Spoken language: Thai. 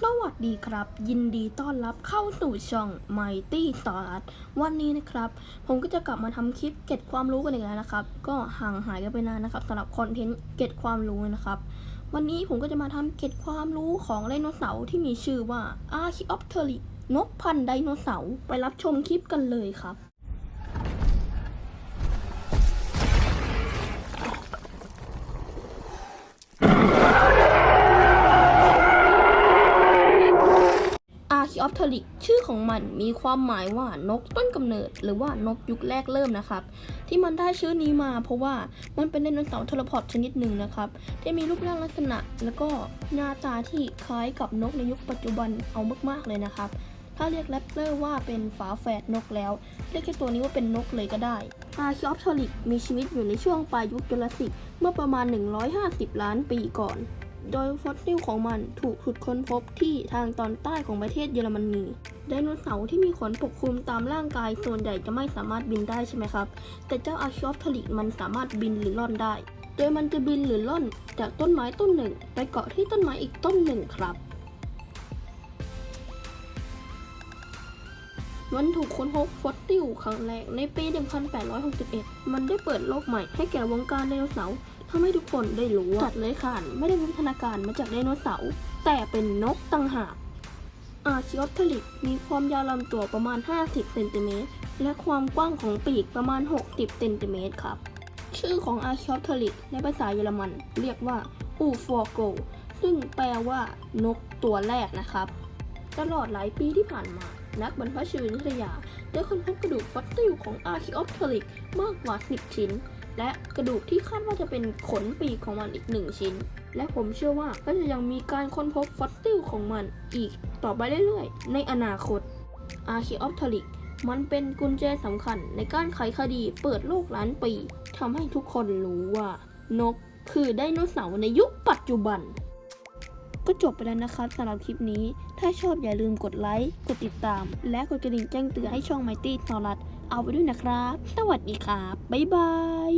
สวัสดีครับ ยินดีต้อนรับเข้าสู่ช่อง Mighty ต่อรัดวันนี้นะครับ ผมก็จะกลับมาทำคลิปเก็บความรู้กันอีกแล้วนะครับ ก็ห่างหายกันไปนานนะครับสำหรับคอนเทนต์เก็บความรู้นะครับ วันนี้ผมก็จะมาทำเก็บความรู้ของไดโนเสาร์ที่มีชื่อว่า Archaeopteryx นกพันธุ์ไดโนเสาร์ไปรับชมคลิปกันเลยครับ คิออฟเทลิกชื่อของมันมีความหมายว่านกต้นกำเนิด หรือว่านกยุคแรกเริ่มนะครับ ที่มันได้ชื่อนี้มาเพราะว่ามันเป็นไดโนเสาร์เทเลพอร์ตชนิดหนึ่งนะครับ ที่มีรูปร่างลักษณะ แล้วก็หน้าตาที่คล้ายกับนกในยุคปัจจุบันเอามากๆเลยนะครับ ถ้าเรียกแรปเตอร์ว่าเป็นฝาแฝดนกแล้ว เรียกแค่ตัวนี้ว่าเป็นนกเลยก็ได้อาร์คิออฟเทลิกมีชีวิตอยู่ในช่วงปลายยุคจูราสสิกเมื่อประมาณ 150 ล้านปีก่อน โดยฟอสซิลของมันถูกขุดค้นพบที่ทางตอนใต้ของประเทศเยอรมนีไดโนเสาร์ที่มีขนปกคลุมตามร่างกายส่วนใหญ่จะไม่สามารถบินได้ใช่ไหมครับ แต่เจ้าอาชิอฟทลิกมันสามารถบินหรือล่อนได้ โดยมันจะบินหรือล่อนจากต้นไม้ต้นหนึ่ง ไปเกาะที่ต้นไม้อีกต้นหนึ่งครับมันถูกค้นพบฟอสซิลครั้งแรกในปี 1861 มันได้เปิดโลกใหม่ให้แก่วงการไดโนเสาร์ ทำให้ทุกคนได้รู้ว่าสัตว์เลื้อยคลานไม่ได้วิวัฒนาการมาจากไดโนเสาร์แต่เป็นนกต่างหากอาร์คิออปเทลิกมีความยาวลำตัวประมาณ 50 เซนติเมตร และความกว้างของปีกประมาณ 60 เซนติเมตรครับ ชื่อของอาร์คิออปเทลิกในภาษาเยอรมัน เรียกว่าอูฟอโกซึ่งแปลว่านกตัวแรกนะครับ ตลอดหลายปีที่ผ่านมา นักบรรพชีวิทยาได้ค้นพบกระดูกฟอสซิลของอาร์คิออปเทลิกมากกว่า 10 ชิ้น และกระดูกที่คาดว่าจะเป็นขนปีกของมันอีกหนึ่งชิ้น และผมเชื่อว่าก็จะยังมีการค้นพบฟอสซิลของมันอีกต่อไปเรื่อยๆ ในอนาคต อาร์เคออปเทลิกมันเป็นกุญแจสำคัญในการไขคดีเปิดโลกล้านปีทำให้ทุกคนรู้ว่า นกคือไดโนเสาร์ในยุคปัจจุบัน ก็จบไปแล้วนะครับสำหรับคลิปนี้ ถ้าชอบอย่าลืมกดไลค์ กดติดตาม และกดกระดิ่งแจ้งเตือนให้ช่อง Mighty ทอรัส เอาไปด้วยนะครับ สวัสดีครับ บ๊ายบาย